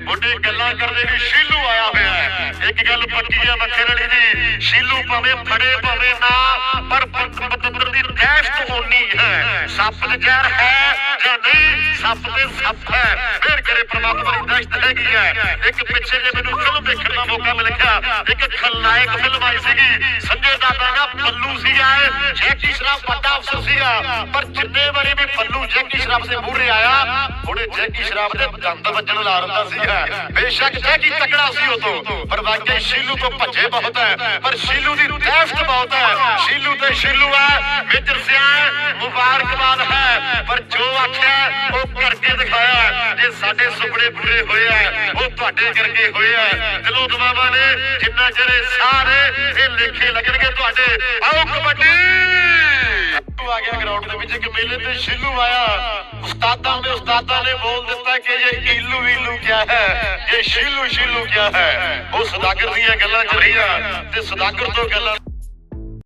ਮੁੰਡੇ ਗੱਲਾਂ ਕਰਦੇ ਵੀ ਸ਼ੀਲੂ ਆਇਆ ਹੋਇਆ ਹੈ ਇੱਕ ਗੱਲ ਪੱਕੀ ਆ ਮੱਥੇ ਵਾਲੀ ਦੀ ਸ਼ੀਲੂ ਭਾਵੇਂ ਫੜੇ ਭਾਵੇਂ ਨਾ ਪਰ ਪਤੰਦਰ ਦੀ ਦਹਿਸ਼ਤ ਹੋਣੀ ਹੈ ਸੱਪ ਦੇ ਜ਼ਹਿਰ ਹੈ ਜਾਂ ਨਹੀਂ ਸੱਪ ਤੇ ਸੱਪ ਹੈ। ਫਿਰ ਕਰੇ ਪ੍ਰਮਾਤਮਾ ਦੀ ਦਹਿਸ਼ਤ ਹੈਗੀ ਹੈ। ਇੱਕ ਪਿੱਛੇ ਜੇ ਮੈਨੂੰ ਫਿਲਮ ਦੇਖਣ ਦਾ ਮੌਕਾ ਮਿਲਿਆ ਇੱਕ ਖਲਨਾਇਕ ਫਿਲਮ ਆਈ ਸੀਗੀ। ਸੰਜੇ ਦਾਦਾ ਦਾ ਪੱਲੂ ਸੀਗਾ ਜੈਕੀ ਸ਼ਰਾਫ ਵੱਡਾ ਅਫਸਰ ਸੀਗਾ। ਪਰ ਜਿੰਨੇ ਵਾਰੀ ਵੀ ਪੱਲੂ ਜੈਕੀ ਸ਼ਰਾਫ ਦੇ ਮੂਹਰੇ ਆਇਆ। ਉਹਨੇ ਜੈਕੀ ਸ਼ਰਾਫ ਦੇ ਦੰਦ ਵੱਜਣ ਲਾ ਰੰਦਾ ਸੀਗਾ। ਬੇਸ਼ੱਕ ਜੈਕੀ ਤਕੜਾ ਸੀ ਉਦੋਂ ਪਰ ਵਾਕਈ ਸ਼ੀਲੂ ਤੋਂ ਭੱਜੇ ਬਹੁਤ ਹੈ। ਪਰ ਸ਼ੀਲੂ ਦੀ ਦਹਿਸ਼ਤ ਬਹੁਤ ਹੈ। ਸ਼ੀਲੂ ਤੇ ਸ਼ੀਲੂ ਹੈ। ਮੇਜਰ ਸਿਆ ਮੁਬਾਰਕਬਾਦ ਹੈ। ਪਰ ਉਹ ਕਰਕੇ ਦਿਖਾਇਆ ਜੇ ਸਾਡੇ ਸੁਪਨੇ ਪੂਰੇ ਹੋਏ ਆ, ਉਹ ਤੁਹਾਡੇ ਕਰਕੇ ਹੋਏ ਆ। ਦਿਲੋਂ ਦਵਾਵਾਂ ਨੇ ਜਿੰਨਾ ਚਿਰ ਸਾਰੇ ਇਹ ਲੇਖੇ ਲੱਗਣਗੇ ਤੁਹਾਡੇ। ਆਓ ਕਬੱਡੀ! ਆ ਗਿਆ ਗਰਾਊਂਡ ਦੇ ਵਿੱਚ, ਇੱਕ ਮੇਲੇ ਤੇ ਸ਼ੀਲੂ ਆਇਆ। ਉਸਤਾਦਾਂ ਦੇ ਉਸਤਾਦਾਂ ਨੇ ਬੋਲ ਦਿੱਤਾ ਕਿ ਇਹ ਈਲੂ ਈਲੂ ਕਿਆ ਹੈ? ਇਹ ਸ਼ੀਲੂ ਸ਼ੀਲੂ ਕਿਆ ਹੈ? ਉਹ ਸਦਾਗਰ ਦੀਆਂ ਗੱਲਾਂ ਚੱਲੀਆਂ ਤੇ ਸਦਾਗਰ ਤੋਂ ਗੱਲਾਂ